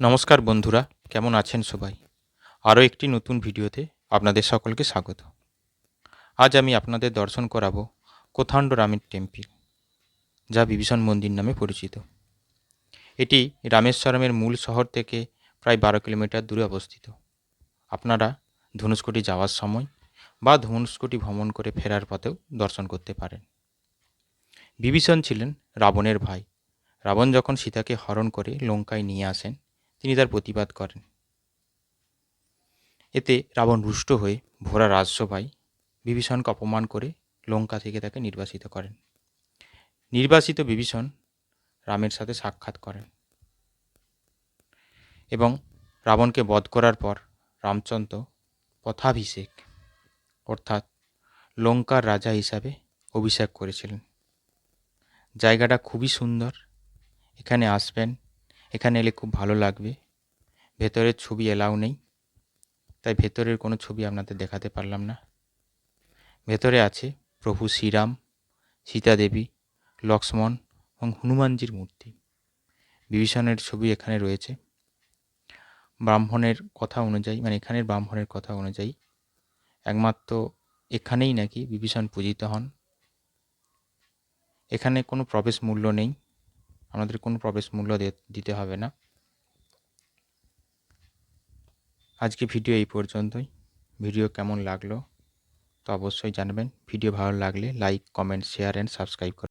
নমস্কার বন্ধুরা, কেমন আছেন সবাই? আরও একটি নতুন ভিডিওতে আপনাদের সকলকে স্বাগত। আজ আমি আপনাদের দর্শন করাবো কোথান্ড রামের টেম্পল, যা বিভীষণ মন্দির নামে পরিচিত। এটি রামেশ্বরমের মূল শহর থেকে প্রায় বারো কিলোমিটার দূরে অবস্থিত। আপনারা ধনুষ্কোটি যাওয়ার সময় বা ধনুষ্কোটি ভ্রমণ করে ফেরার পথেও দর্শন করতে পারেন। বিভীষণ ছিলেন রাবণের ভাই। রাবণ যখন সীতাকে হরণ করে লঙ্কায় নিয়ে আসেন তিনি তার প্রতিবাদ করেন। এতে রাবণ রুষ্ট হয়ে ভোরা রাজসভায় বিভীষণকে অপমান করে লঙ্কা থেকে তাকে নির্বাসিত করেন। নির্বাসিত বিভীষণ রামের সাথে সাক্ষাৎ করেন এবং রাবণকে বধ করার পর রামচন্দ্র পথাভিষেক অর্থাৎ লঙ্কার রাজা হিসাবে অভিষেক করেছিলেন। জায়গাটা খুবই সুন্দর। এখানে আসবেন এখানে এলে খুব ভালো লাগবে। ভেতরের ছবি এলাও নেই। তাই ভেতরের কোনো ছবি আপনাদের দেখাতে পারলাম না। ভেতরে আছে প্রভু শ্রীরাম, সীতা দেবী, লক্ষ্মণ এবং হনুমানজির মূর্তি। বিভীষণের ছবি এখানে রয়েছে। ব্রাহ্মণের কথা অনুযায়ী মানে এখানের ব্রাহ্মণের কথা অনুযায়ী, একমাত্র এখানেই নাকি বিভীষণ পূজিত হন। এখানে কোনো প্রবেশ মূল্য নেই। আমাদের কোনো প্রবেশ মূল্য দিতে হবে না। আজকে ভিডিও এই পর্যন্তই। ভিডিও কেমন লাগল তো অবশ্যই জানবেন। ভিডিও ভালো লাগলে like, comment share and subscribe